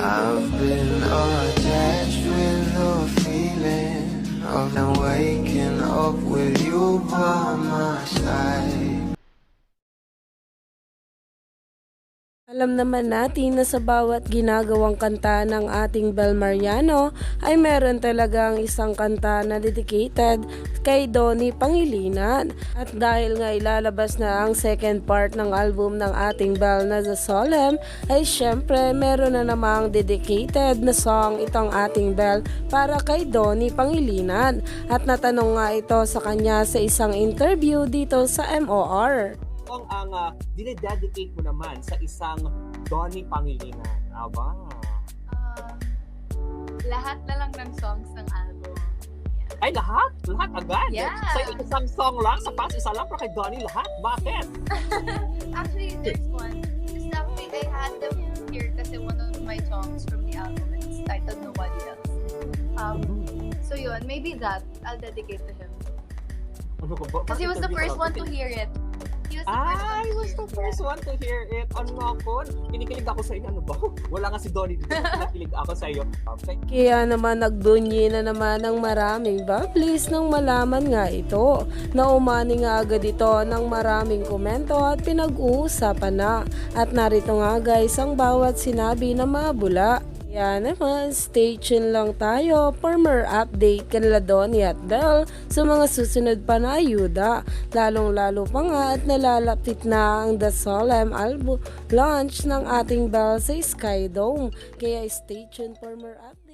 I've been attached Alam naman natin na sa bawat ginagawang kanta ng ating Bel Mariano ay meron talagang isang kanta na dedicated kay Donnie Pangilinan. At dahil nga ilalabas na ang second part ng album ng ating Bel na The Solemn ay syempre meron na namang dedicated na song itong ating Bel para kay Donnie Pangilinan. At natanong nga ito sa kanya sa isang interview dito sa MOR. Kung ang uh, dinededicate mo naman sa isang Donnie Pangilinan. Aba. Um, lahat na lang ng songs ng album. Ay, lahat? Lahat agad? Yeah. Sa isang song lang? Sa pas isa lang? Pero kay Donnie lahat? Bakit? Actually, there's one. Just actually, I had them here kasi one of my songs from the album is titled Nobody Else. Um, so yun, maybe that I'll dedicate to him. Ano? Kasi he was the first one to hear it. He was the Ah, first one I to was hear the it. first one to hear it. Ano ako? Kinikilig ako sa inyo. Ano ba? Wala nga si Donnie dito. Kinikilig ako sa iyo. Okay. Kaya naman nagdunyi na naman ng maraming bablis nang malaman nga ito. Naumani nga agad ito ng maraming komento at pinag-uusapan na. At narito nga guys ang bawat sinabi na mabula. Kaya naman, stay tuned lang tayo for more update kanila Donnie at Belle sa mga susunod pa na ayuda. Lalong-lalo pa nga at nalalapit na ang The Solemn album launch ng ating Belle sa Sky Dome. Kaya stay tuned for more updates.